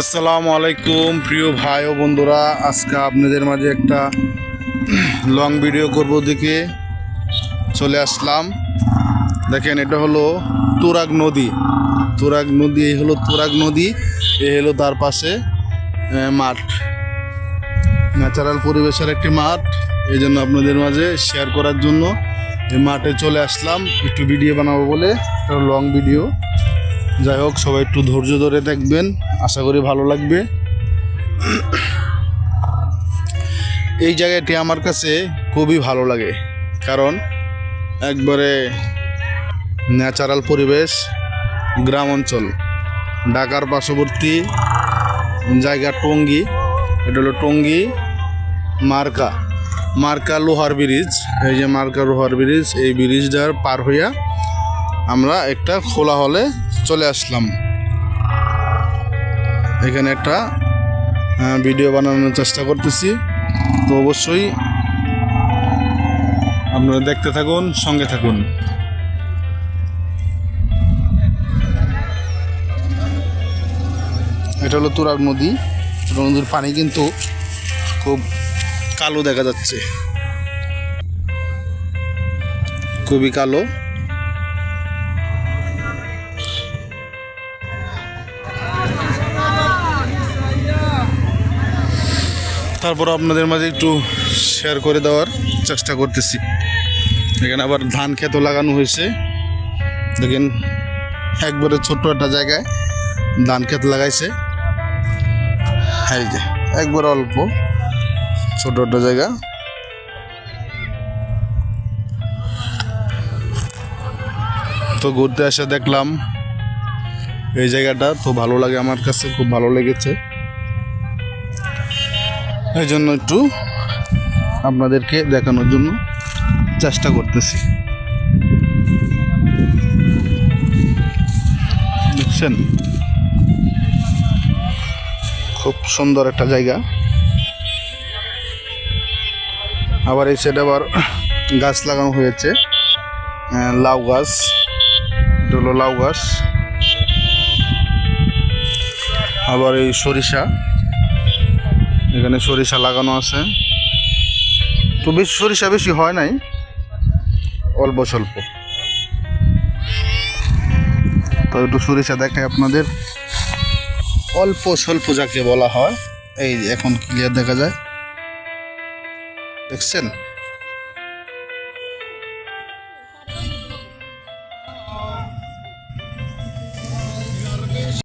আসসালামু আলাইকুম, প্রিয় ভাই ও বন্ধুরা। আজকে আপনাদের মাঝে একটা লং ভিডিও করব দেখে চলে আসলাম। দেখেন, এটা হলো তুরাগ নদী। তুরাগ নদী, এই হলো তুরাগ নদী এ হলো তার পাশে মাঠ। ন্যাচারাল পরিবেশের একটি মাঠ। এই জন্য আপনাদের মাঝে শেয়ার করার জন্য এই মাঠে চলে আসলাম। একটু ভিডিও বানাবো বলে একটা লং ভিডিও যাই হোক, সবাই একটু ধৈর্য ধরে দেখবেন। আশা করি ভালো লাগবে। এই জায়গাটি আমার কাছে খুবই ভালো লাগে। কারণ একবারে ন্যাচারাল পরিবেশ, গ্রাম অঞ্চল। ঢাকার পার্শ্ববর্তী জায়গা টঙ্গি, এটা হলো টঙ্গি মার্কা। মার্কা লোহার ব্রিজ, এই যে মার্কা লোহার ব্রিজ, এই ব্রিজটার পার হইয়া আমরা একটা খোলা হলে চলে আসলাম। এখানে একটা ভিডিও বানানোর চেষ্টা করতেছি। তো অবশ্যই আপনারা দেখতে থাকুন, সঙ্গে থাকুন। এটা হলো তুরাগ নদী। তুরাগ নদীর পানি কিন্তু খুব কালো দেখা যাচ্ছে। খুবই কালো। তারপর আপনাদের মাঝে একটু শেয়ার করে দেওয়ার চেষ্টা করতেছি। এখানে আবার ধান ক্ষেতও লাগানো হয়েছে। দেখেন একবারে ছোট্ট একটা জায়গায় ধান ক্ষেত লাগাইছে। এই যে, একবার অল্প ছোট একটা জায়গা। তো ঘুরতে আসা দেখলাম, এই জায়গাটা তো ভালো লাগে আমার কাছে, খুব ভালো লেগেছে। এই জন্য একটু আপনাদেরকে দেখানোর জন্য চেষ্টা করতেছি। দেখছেন? খুব সুন্দর একটা জায়গা। আবার এই সাইডে আবার গাছ লাগানো হয়েছে। আহ, লাউ গাছ। এটা লাউ গাছ। আবার এই সরিষা। এখানে সরিষা লাগানো আছে। তো বেশি সরিষা বেশি হয় নাই, অল্প স্বল্প। তো একটু সরিষা দেখায় আপনাদের। অল্প স্বল্প যাকে বলা হয়, এই এখন ক্লিয়ার দেখা যায়। দেখছেন?